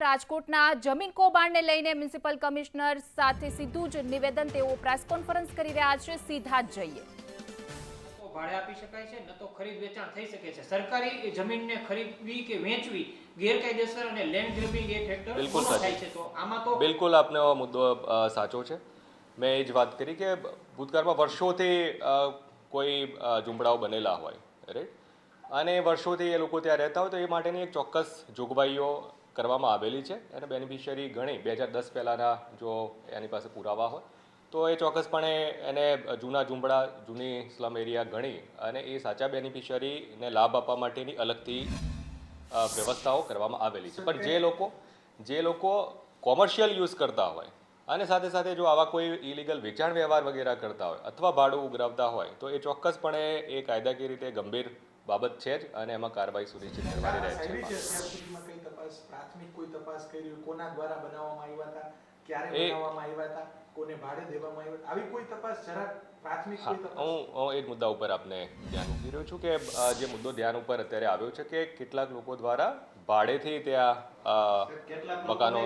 રાજકોટના જમીન કૌભાંડને લઈને મ્યુનિસિપલ કમિશનર સાથે સીધું જ નિવેદન તેઓ પ્રેસ કોન્ફરન્સ કરી રહ્યા છે સીધા જ જઈએ. ભાડે આપી શકાય છે ન તો ખરીદ વેચાણ થઈ શકે છે. સરકારી જમીનને ખરીદવી કે વેચવી ગેરકાયદેસર અને લેન્ડ ગ્રેબિંગ એક હેક્ટર બિલકુલ થાય છે. તો આમાં તો બિલકુલ આપનો મુદ્દો સાચો છે. મેં એ જ વાત કરી કે ભૂતકાળમાં વર્ષોથી કોઈ ઝુંપડાઓ બનેલા હોય રાઈટ અને વર્ષોથી એ લોકો ત્યાં રહેતા હોય તો એ માટેની એક ચોક્કસ જોગવાઈઓ કરવામાં આવેલી છે અને બેનિફિશિયરી ઘણી બે હજાર દસ પહેલાંના જો એની પાસે પુરાવા હોય, તો એ ચોક્કસપણે એને જૂના ઝુંબડા જૂની સ્લમ એરિયા ગણી અને એ સાચા બેનિફિશિયરીને લાભ આપવા માટેની અલગથી વ્યવસ્થાઓ કરવામાં આવેલી છે. પણ જે લોકો જે લોકો કોમર્શિયલ યુઝ કરતા હોય અને સાથે સાથે જો આવા કોઈ ઇલીગલ વેચાણ વ્યવહાર વગેરે કરતા હોય અથવા ભાડું ઉઘરાવતા હોય, તો એ ચોક્કસપણે એ કાયદાકીય રીતે ગંભીર બાબત છે જ અને એમાં કાર્યવાહી સુનિશ્ચિત કરવાની રહે છે. તપાસ પ્રાથમિક કોઈ તપાસ કરી કોના દ્વારા બનાવવામાં આવ્યા હતા ક્યારે બનાવવામાં આવ્યા હતા કોને ભાડે દેવામાં આવ્યા આવી કોઈ તપાસ જરા પ્રાથમિક હા કોઈ તપાસ? હું હું એ મુદ્દા ઉપર આપને ધ્યાન મૂકી રહ્યો છું કે જે મુદ્દો ધ્યાન ઉપર અત્યારે આવ્યો છે કે કેટલાક લોકો દ્વારા ભાડેથી ત્યાં મકાનો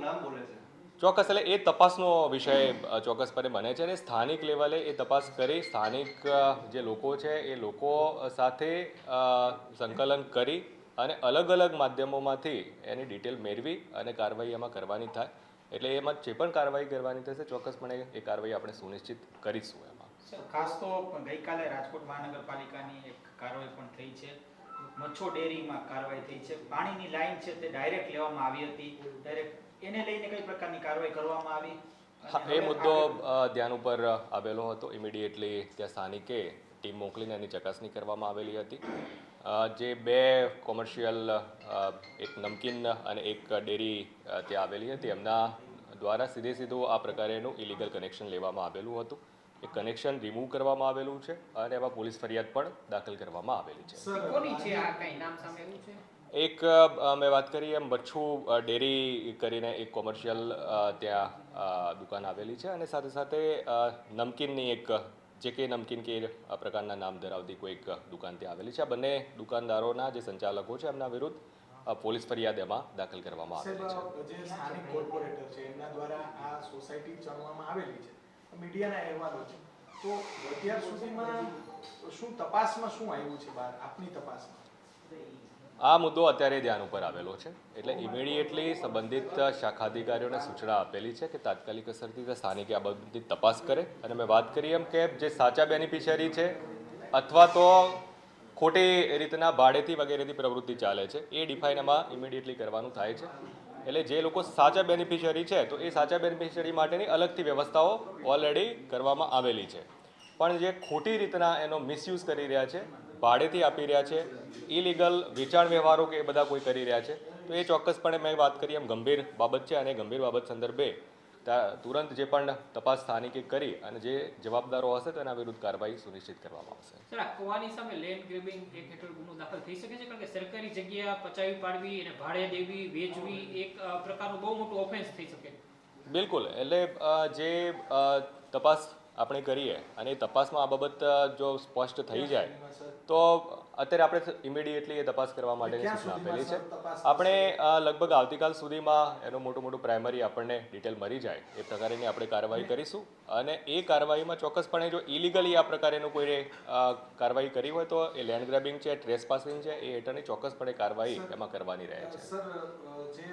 નામ બોલે છે. ચોક્કસ, એટલે એ તપાસનો વિષય ચોક્કસપણે બને છે અને સ્થાનિક લેવલે એ તપાસ કરી, સ્થાનિક જે લોકો છે એ લોકો સાથે સંકલન કરી અને અલગ અલગ માધ્યમોમાંથી એની ડિટેલ મેળવી અને કાર્યવાહી એમાં કરવાની થાય. એટલે એમાં જે પણ કાર્યવાહી કરવાની થશે ચોક્કસપણે એ કાર્યવાહી આપણે સુનિશ્ચિત કરીશું એમાં. ખાસ તો ગઈકાલે રાજકોટ મહાનગરપાલિકાની એક કાર્યવાહી પણ થઈ છે. મચ્છો ડેરીમાં કાર્યવાહી થઈ છે. પાણીની લાઈન છે તે ડાયરેક્ટ લેવામાં આવી હતી. ડાયરેક્ટ એને પ્રકારની કાર્યવાહી કરવામાં આવી એ મુદ્દો ધ્યાન ઉપર આવેલો હતો ઇમિડિયેટલી ત્યાં સ્થાનિકે ટીમ મોકલીને એની ચકાસણી કરવામાં આવેલી હતી. જે બે કોમર્શિયલ એક નમકીન અને એક ડેરી ત્યાં આવેલી હતી. એમના દ્વારા સીધે સીધું આ પ્રકારેનું ઇલીગલ કનેક્શન લેવામાં આવેલું હતું. એ કનેક્શન રિમૂવ કરવામાં આવેલું છે અને એમાં પોલીસ ફરિયાદ પણ દાખલ કરવામાં આવેલી છે? એક મેં વાત કરી એમ બચ્છુ ડેરી કરીને એક કોમર્શિયલ ત્યાં દુકાન આવેલી છે અને સાથે સાથે નમકીનની એક, જે કે નમકીન કે પ્રકારના નામ ધરાવતી કોઈક દુકાન ત્યાં આવેલી છે. આ બંને દુકાનદારોના જે સંચાલકો છે એમના વિરુદ્ધ પોલીસ ફરિયાદ એમાં દાખલ કરવામાં આવેલી છે. જે સ્થાનિક કોર્પોરેટર છે, એમના દ્વારા આ સોસાયટી ચણવામાં આવેલી છે. મીડિયાના અહેવાલો છે. તો અત્યાર સુધીમાં શું તપાસમાં શું આવ્યું છે બહાર? આપની તપાસમાં. આ મુદ્દો અત્યારે ધ્યાન ઉપર આવેલો છે. એટલે ઇમિડિયેટલી સંબંધિત શાખા અધિકારીઓને સૂચના આપેલી છે કે તાત્કાલિક અસરથી તે સ્થાનિકે આ બધી તપાસ કરે. અને મેં વાત કરી એમ કે જે સાચા બેનિફિશિયરી છે અથવા તો ખોટી રીતના ભાડેથી વગેરેથી પ્રવૃત્તિ ચાલે છે, એ ડિફાઇન એમાં ઇમિડિયેટલી કરવાનું થાય છે. એટલે જે લોકો સાચા બેનિફિશિયરી છે, તો એ સાચા બેનિફિશિયરી માટેની અલગથી વ્યવસ્થાઓ ઓલરેડી કરવામાં આવેલી છે. પણ જે ખોટી રીતના એનો મિસયુઝ કરી રહ્યા છે ભાડેથી આપી રહ્યા છે. ઇલીગલ વેચાણ વ્યવહારો કે એ બધા કોઈ કરી રહ્યા છે. તો એ ચોક્કસપણે મેં વાત કરી એમ ગંભીર બાબત છે અને ગંભીર બાબત સંદર્ભે તુરંત જે પણ તપાસ સ્થાનિકે કરી અને જે જવાબદારો હશે તેના વિરુદ્ધ કાર્યવાહી સુનિશ્ચિત કરવામાં આવશે. સર આ કવાની સામે લેન્ડ ગ્રેબિંગ એક હેઠળ ગુનો દાખલ થઈ શકે છે? કારણ કે સરકારી જગ્યા પચાવી પાડવી અને ભાડે દેવી વેચવી એક પ્રકારનું બહુ મોટું ઓફેન્સ થઈ શકે. બિલકુલ. એટલે જે તપાસ આપણે કરીએ અને એ તપાસમાં આ બાબત જો સ્પષ્ટ થઈ જાય તો અત્યારે આપણે ઇમિડિયેટલી એ તપાસ કરવા માટેની સૂચના આપેલી છે. આપણે લગભગ આવતીકાલ સુધીમાં એનું મોટું મોટું પ્રાઇમરી આપણને ડિટેલ મળી જાય. એ પ્રકારેની આપણે કાર્યવાહી કરીશું. અને એ કાર્યવાહીમાં ચોક્કસપણે જો ઇલીગલી આ પ્રકારેનું કોઈ કાર્યવાહી કરી હોય તો એ લેન્ડ ગ્રેબિંગ છે ટ્રેસ પાસિંગ છે એ હેઠળની ચોક્કસપણે કાર્યવાહી એમાં કરવાની રહે છે. સર જે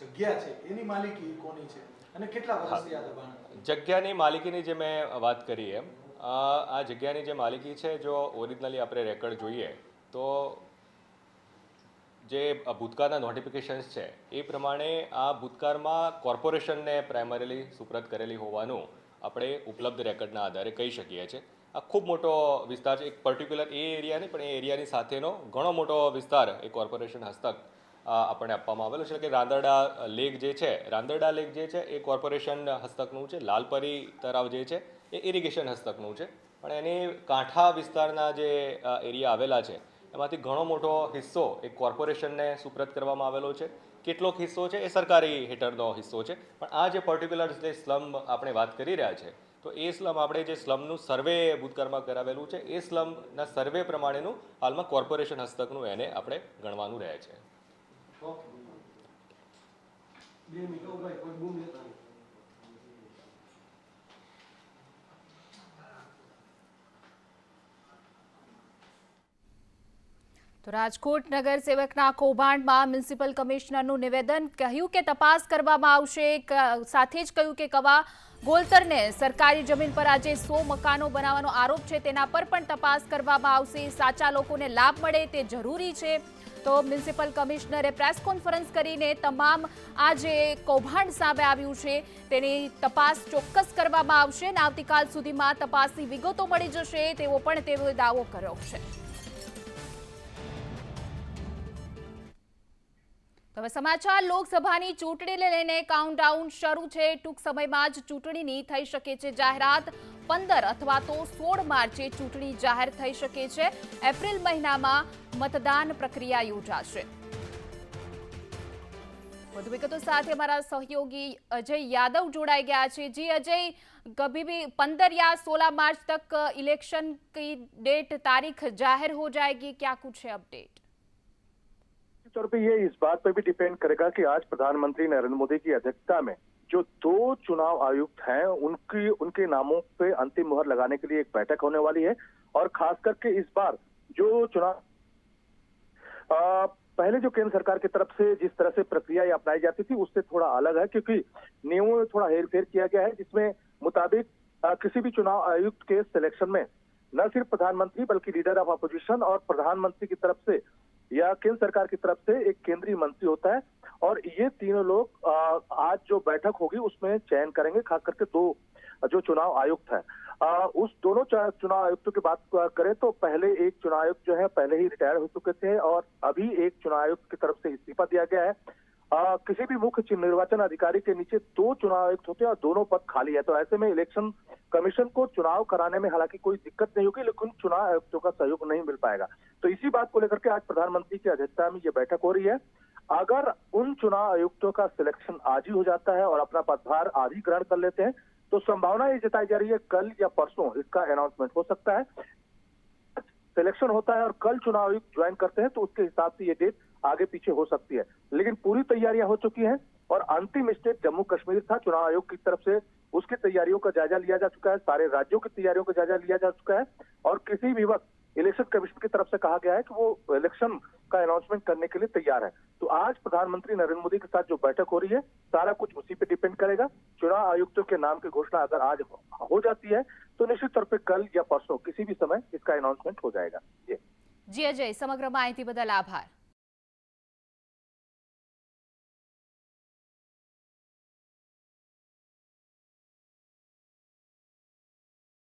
જગ્યા છે એની માલિકી કોની છે? અને કેટલા વર્ષથી આ જગ્યાની માલિકીની જે મેં વાત કરી એમ આ જગ્યાની જે માલિકી છે જો ઓરિજિનલી આપણે રેકર્ડ જોઈએ તો જે ભૂતકાળના નોટિફિકેશન્સ છે એ પ્રમાણે આ ભૂતકાળમાં કોર્પોરેશનને પ્રાઇમરીલી સુપ્રત કરેલી હોવાનું આપણે ઉપલબ્ધ રેકર્ડના આધારે કહી શકીએ છીએ. આ ખૂબ મોટો વિસ્તાર છે એક પર્ટિક્યુલર એ એરિયા નહીં પણ એ એરિયાની સાથેનો ઘણો મોટો વિસ્તાર એ કોર્પોરેશન હસ્તક આપણને આપવામાં આવેલો છે. કે રાંદરડા લેક જે છે, રાંદરડા લેક જે છે, એ કોર્પોરેશન હસ્તકનું છે. લાલપરી તળાવ જે છે, એ ઇરિગેશન હસ્તકનું છે. પણ એની કાંઠા વિસ્તારના જે એરિયા આવેલા છે, એમાંથી ઘણો મોટો હિસ્સો એ કોર્પોરેશનને સુપ્રત કરવામાં આવેલો છે. કેટલોક હિસ્સો છે, એ સરકારી હેઠળનો હિસ્સો છે. પણ આ જે પર્ટિક્યુલર જે સ્લમ આપણે વાત કરી રહ્યા છે, તો એ સ્લમ આપણે જે સ્લમનું સર્વે ભૂતકાળમાં કરાવેલું છે, એ સ્લમના સર્વે પ્રમાણેનું હાલમાં કોર્પોરેશન હસ્તકનું એને આપણે ગણવાનું રહે છે. ઓકે તો રાજકોટ નગર કૌભાંડમાં મ્યુનિસિપલ કમિશનરનું નિવેદન કહ્યું કે તપાસ કરવામાં આવશે. સાથે જ કહ્યું કે કવા ગોલતરને સરકારી જમીન પર આજે સો મકાનો બનાવવાનો આરોપ છે. તેના પર પણ તપાસ કરવામાં આવશે. સાચા લોકોને લાભ મળે તે જરૂરી છે. તો મ્યુનિસિપલ કમિશનરે પ્રેસ કોન્ફરન્સ કરીને તમામ આ જે કૌભાંડ સામે આવ્યું છે, તેની તપાસ ચોક્કસ કરવામાં આવશે અને આવતીકાલ સુધીમાં તપાસની વિગતો મળી જશે, તેવો પણ તેઓએ દાવો કર્યો છે. હવે સમાચાર, લોકસભાની ચૂંટણીને લઈને કાઉન્ટડાઉન શરૂ છે. ટૂંક સમયમાં જ ચૂંટણીની થઈ શકે છે જાહેરાત. પંદર અથવા તો સોળ માર્ચે ચૂંટણી જાહેર થઈ શકે છે. એપ્રિલ મહિનામાં મતદાન પ્રક્રિયા યોજાશે. વધુ વિગતો સાથે અમારા સહયોગી અજય યાદવ જોડાઈ ગયા છે. જે, અજય કભી ભી પંદર યા સોલહ માર્ચ તક ઇલેક્શન કી ડેટ તારીખ જાહેર હો જાયગી? ક્યાં છે અપડેટ तौर पे ये इस बात पर भी डिपेंड करेगा कि आज प्रधानमंत्री नरेंद्र मोदी की अध्यक्षता में जो दो चुनाव आयुक्त हैं, उनकी, उनके नामों पे अंतिम मुहर लगाने के लिए एक बैठक होने वाली है। और खास करके इस बार जो चुनाव पहले जो केंद्र सरकार की तरफ़ से जिस तरह से प्रक्रिया अपनाई जाती थी, उससे थोड़ा अलग है, क्योंकि नियमों में थोड़ा हेरफेर किया गया है, जिसमें मुताबिक किसी भी चुनाव आयुक्त के सिलेक्शन में न सिर्फ़ प्रधानमंत्री बल्कि लीडर ऑफ़ अपोजिशन और प्रधानमंत्री की तरफ़ से या केंद्र सरकार की तरफ़ से एक केंद्रीय मंत्री होता है और ये तीनों लोग आज जो बैठक होगी उसमें चयन करेंगे खास करके दो जो चुनाव आयुक्त है। आ, उस दोनों चुनाव आयुक्तों की बात करें तो पहले एक चुनाव आयुक्त जो है पहले ही रिटायर हो चुके थे और अभी एक चुनाव आयुक्त की तरफ़ से इस्तीफा दिया गया है। आ, किसी भी मुख्य निर्वाचन अधिकारी के नीचे दो चुनाव आयुक्त होते हैं और दोनों पद खाली है। तो ऐसे में इलेक्शन कमीशन को चुनाव कराने में हालाँकि कोई दिक्कत नहीं होगी लेकिन चुनाव आयुक्तों का सहयोग नहीं मिल पाएगा। तो इसी बात को लेकर के आज प्रधानमंत्री की अध्यक्षता में ये बैठक हो रही है। अगर उन चुनाव आयुक्तों का सिलेक्शन आज ही हो जाता है और अपना पदभार आज ही ग्रहण कर लेते हैं तो संभावना ये जताई जा रही है कल या परसों इसका अनाउंसमेंट हो सकता है। सिलेक्शन होता है और कल चुनाव आयुक्त ज्वाइन करते हैं तो उसके हिसाब से ये डेट आगे पीछे हो सकती है। लेकिन पूरी तैयारियाँ हो चुकी हैं और अंतिम स्टेप जम्मू कश्मीर था। चुनाव आयोग की तरफ़ से उसकी तैयारियों का जायजा लिया जा चुका है। सारे राज्यों की तैयारियों का जायजा लिया जा चुका है। और किसी भी वक्त इलेक्शन कमीशन की तरफ़ से कहा गया है कि वो इलेक्शन का अनाउंसमेंट करने के लिए तैयार है। तो आज प्रधानमंत्री नरेंद्र मोदी के साथ जो बैठक हो रही है, सारा कुछ उसी पे डिपेंड करेगा। चुनाव आयुक्तों के नाम की घोषणा अगर आज हो जाती है तो निश्चित तौर पर कल या परसों किसी भी समय इसका अनाउंसमेंट हो जाएगा। जी जी अजय, समग्र माइती बदल, आभार।